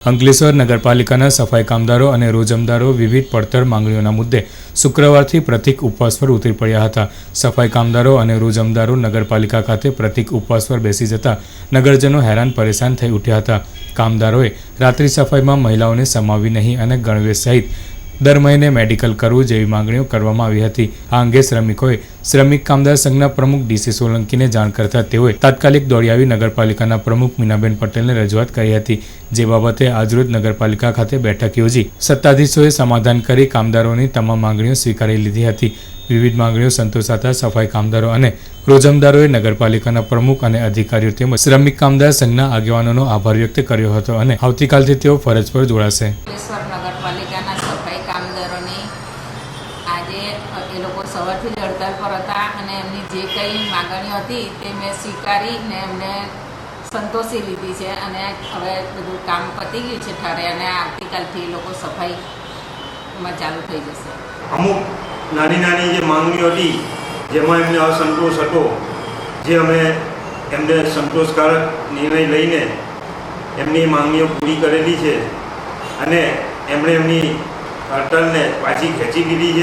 અંકલેશ્વર નગરપાલિકાના સફાઈ કામદારો અને રોજમદારો વિવિધ પડતર માંગણીઓના મુદ્દે શુક્રવારથી પ્રતિક ઉપવાસ પર ઉતરી પડ્યા હતા. સફાઈ કામદારો અને રોજમદારો નગરપાલિકા ખાતે પ્રતિક ઉપવાસ પર બેસી જતા નગરજનો હેરાન પરેશાન થઈ ઉઠ્યા હતા. કામદારોએ રાત્રિ સફાઈમાં મહિલાઓને સમાવી નહીં અને ગણવેશ સહિત દર મહિને મેડિકલ કરવું જેવી માંગણીઓ કરવામાં આવી હતી. આ અંગે શ્રમિકોએ શ્રમિક કામદાર સંઘના પ્રમુખ ડીસી સોલંકીને જાણ કરતા તેઓએ તાત્કાલિક દોડી આવી નગરપાલિકાના પ્રમુખ મીનાબેન પટેલને રજૂઆત કરી હતી. જે બાબતે આજરોજ નગરપાલિકા ખાતે બેઠક યોજી સત્તાધીશોએ સમાધાન કરી કામદારોની તમામ માંગણીઓ સ્વીકારી લીધી હતી. વિવિધ માંગણીઓ સંતોષાતા સફાઈ કામદારો અને રોજમદારોએ નગરપાલિકાના પ્રમુખ અને અધિકારીઓ તેમજ શ્રમિક કામદાર સંઘના આગેવાનોનો આભાર વ્યક્ત કર્યો હતો અને આવતીકાલથી તેઓ ફરજ પર જોડાશે અંકલેશ્વર નગરપાલિકાના સફાઈ કામદારોની આજે એ લોકો સવારથી જ હડતાલ પર હતા અને એમની જે કંઈ માગણીઓ હતી તે મેં સ્વીકારીને એમને સંતોષી લીધી છે અને હવે બધું કામ પતી ગયું છે ઠરે અને આવતીકાલથી એ લોકો સફાઈમાં ચાલુ થઈ જશે. અમુક નાની નાની જે માંગણીઓ હતી, જેમાં એમને અસંતોષ હતો, જે અમે એમને સંતોષકારક નિર્ણય લઈને એમની માંગણીઓ પૂરી કરેલી છે અને એમણે એમની હડતાલને પાછી ખેંચી લીધી છે.